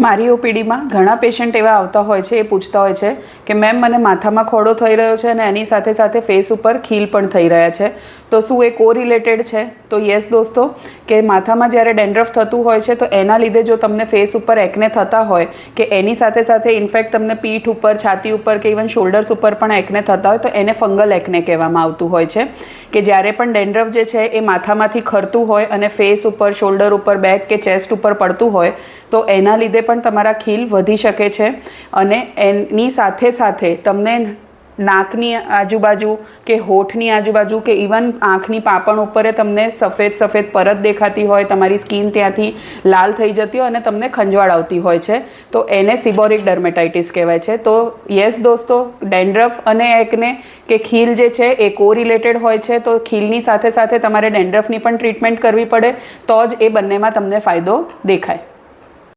મારી ઓપીડીમાં ઘણા પેશન્ટ એવા આવતા હોય છે, એ પૂછતા હોય છે કે મેમ, મને માથામાં ખોડો થઈ રહ્યો છે અને એની સાથે સાથે ફેસ ઉપર ખીલ પણ થઈ રહ્યા છે. તો શું એ કોરિલેટેડ છે? તો યસ દોસ્તો, કે માથામાં જ્યારે ડેન્ડ્રફ થતું હોય છે, તો એના લીધે જો તમને ફેસ ઉપર એકને થતા હોય, કે એની સાથે સાથે ઇનફેક્ટ તમને પીઠ ઉપર, છાતી ઉપર કે ઇવન શોલ્ડર્સ ઉપર પણ એકને થતા હોય, તો એને ફંગલ એકને કહેવામાં આવતું હોય છે. કે જ્યારે પણ ડેન્ડ્રફ જે છે એ માથામાંથી ખરતું હોય અને ફેસ ઉપર શોલ્ડર ઉપર બેક કે ચેસ્ટ ઉપર પડતું હોય, તો એના લીધે પણ તમારા ખીલ વધી શકે છે અને એની સાથે સાથે તમને નાકની આજુબાજુ કે હોઠની આજુબાજુ કે ઇવન આંખની પાપણ ઉપર તમને સફેદ સફેદ પરત દેખાતી હોય, તમારી સ્કિન ત્યાંથી લાલ થઈ જતી હોય અને તમને ખંજવાળ આવતી હોય છે. તો એને સિબોરિક ડર્મેટાઇટિસ કહેવાય છે. તો યસ દોસ્તો, ડેન્ડ્રફ અને એકને કે ખીલ જે છે એ કોરિલેટેડ હોય છે. તો ખીલની સાથે સાથે તમારે ડેન્ડ્રફની પણ ટ્રીટમેન્ટ કરવી પડે. તો જ એ બંનેમાં તમને ફાયદો દેખાય.